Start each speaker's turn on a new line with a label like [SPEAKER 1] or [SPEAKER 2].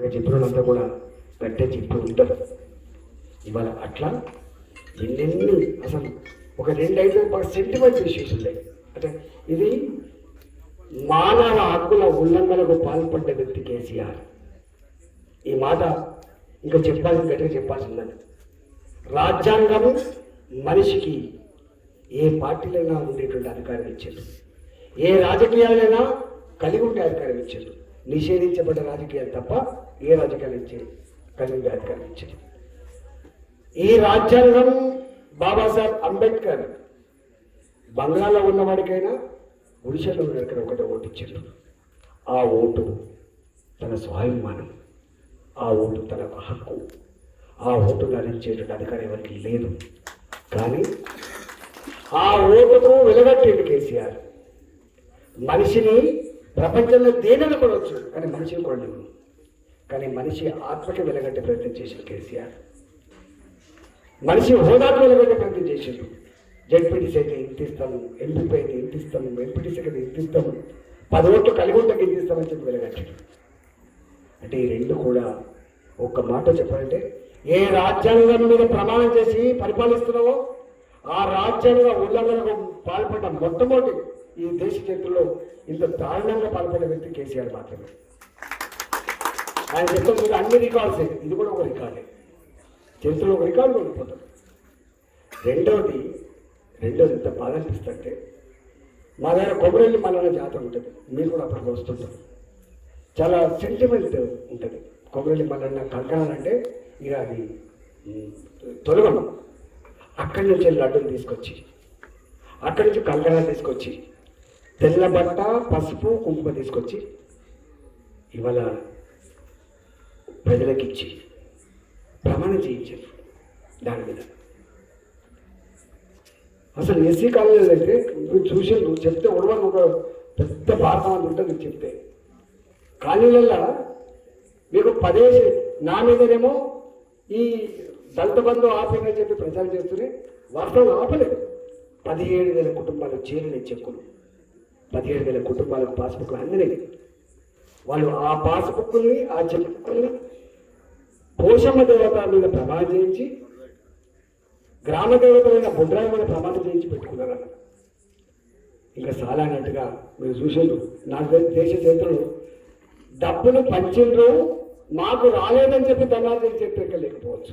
[SPEAKER 1] ఇక చెప్పినంతా కూడా గట్టే చెప్పి ఉంటారు. ఇవాళ అట్లా ఎన్నెన్ని అసలు ఒక రెండు ఐదు సెంటిమెంట్ ఇష్యూస్ ఉన్నాయి అంటే ఇది మానవ హక్కుల ఉల్లంఘనకు పాల్పడ్డ వ్యక్తి కేసీఆర్. ఈ మాట ఇంకా చెప్పాల్సి గట్టిగా చెప్పాల్సిందని రాజ్యాంగం మనిషికి ఏ పార్టీలైనా ఉండేటువంటి అధికారం ఇచ్చారు ఏ రాజకీయాలైనా కలిగి ఉండే అధికారం ఇచ్చారు నిషేధించబడ్డ రాజకీయాలు తప్ప ఏ రాజకీయాలు ఇచ్చేది కలిగి అధికారులు ఇచ్చేది ఈ రాజ్యాంగం బాబాసాహెబ్ అంబేద్కర్ బంగాల్లో ఉన్నవాడికైనా గుడిసెలో ఉన్నవాడికైనా ఒకటే ఓటిచ్చారు ఆ ఓటు తన స్వాభిమానం ఆ ఓటు తన హక్కు ఆ ఓటు లభించేటువంటి అధికారం ఎవరికి లేదు. కానీ ఆ ఓటుకు వెలగట్టేది కేసీఆర్. మనిషిని ప్రపంచంలో దేనిని కొనవచ్చు కానీ మనిషిని కొనలేము కానీ మనిషి ఆత్మకి వెలగట్టే ప్రయత్నం చేశారు కేసీఆర్. మనిషి హోదాకు వెలగట్టే ప్రయత్నం చేసిండు జడ్పీటీసీ అయితే ఇంత ఇస్తాము ఎంపీపీ అయితే ఇంత ఇస్తాము ఎంపీటీసీ అయితే ఇంత ఇస్తాము పది ఓట్లు కలిగి ఉంటే ఇంత ఇస్తామని చెప్పి వెలగట్టాడు అంటే ఈ రెండు కూడా ఒక్క మాట చెప్పాలంటే ఏ రాజ్యాంగం మీద ప్రమాణం చేసి పరిపాలిస్తున్నావో ఆ రాజ్యాంగ ఉల్లంఘనకు పాల్పడ్డ మొట్టమొదటి ఈ దేశ చరిత్రలో ఇంత దారుణంగా పాల్పడిన వ్యక్తి కేసీఆర్ మాత్రమే. ఆయన చెప్తుంది అన్ని రికార్డ్సే. ఇది కూడా ఒక రికార్డే. చరిత్రలో ఒక రికార్డు ఉండిపోతాం రెండవది రెండవది ఎంత బాధ అనిపిస్తుంటే మా దగ్గర కొబ్బరిల్లి మల్లన్న జాతర ఉంటుంది. మీరు కూడా అప్పటికి వస్తుంటారు. చాలా సెంటిమెంట్ ఉంటుంది. కొబ్బరిల్లి మల్లన్న కంకణాలంటే ఇక అది తొలగను అక్కడి నుంచి లడ్డూలు తీసుకొచ్చి అక్కడి నుంచి కంకణాలు తీసుకొచ్చి తెల్ల బట్ట పసుపు కుంకుమ తీసుకొచ్చి ఇవాళ ప్రజలకు ఇచ్చి ప్రమాణం చేయించారు దాని మీద. అసలు ఎస్సీ కాలేజీలో అయితే నువ్వు చూసి నువ్వు చెప్తే ఉడవని ఒక పెద్ద భారతం అని ఉంటుంది నువ్వు చెప్తే. కాలేజీలలో మీకు పదేసి నా మీదనేమో ఈ దళిత బంధు ఆపేనని చెప్పి ప్రచారం చేస్తూనే వాస్తవం ఆపలేదు. పదిహేడు వేల కుటుంబాలు చేరిన చెక్కులు పదిహేడు వేల కుటుంబాలకు పాస్బుక్లు అందినాయి. వాళ్ళు ఆ పాస్బుక్ని ఆ చెక్కుల్ని పోషమ్మ దేవత మీద ప్రమాణం చేయించి గ్రామ దేవతమైన బుడ్రాయి మీద ప్రమాణం చేయించి పెట్టుకున్నారు ఇంకా చాలా అన్నట్టుగా మీరు చూసిండ్రు. నాకు దేశ చరిత్రలో డబ్బులు పంచిండ్రు మాకు రాలేదని చెప్పి ధనాలు చెప్పి ఎక్కలేకపోవచ్చు.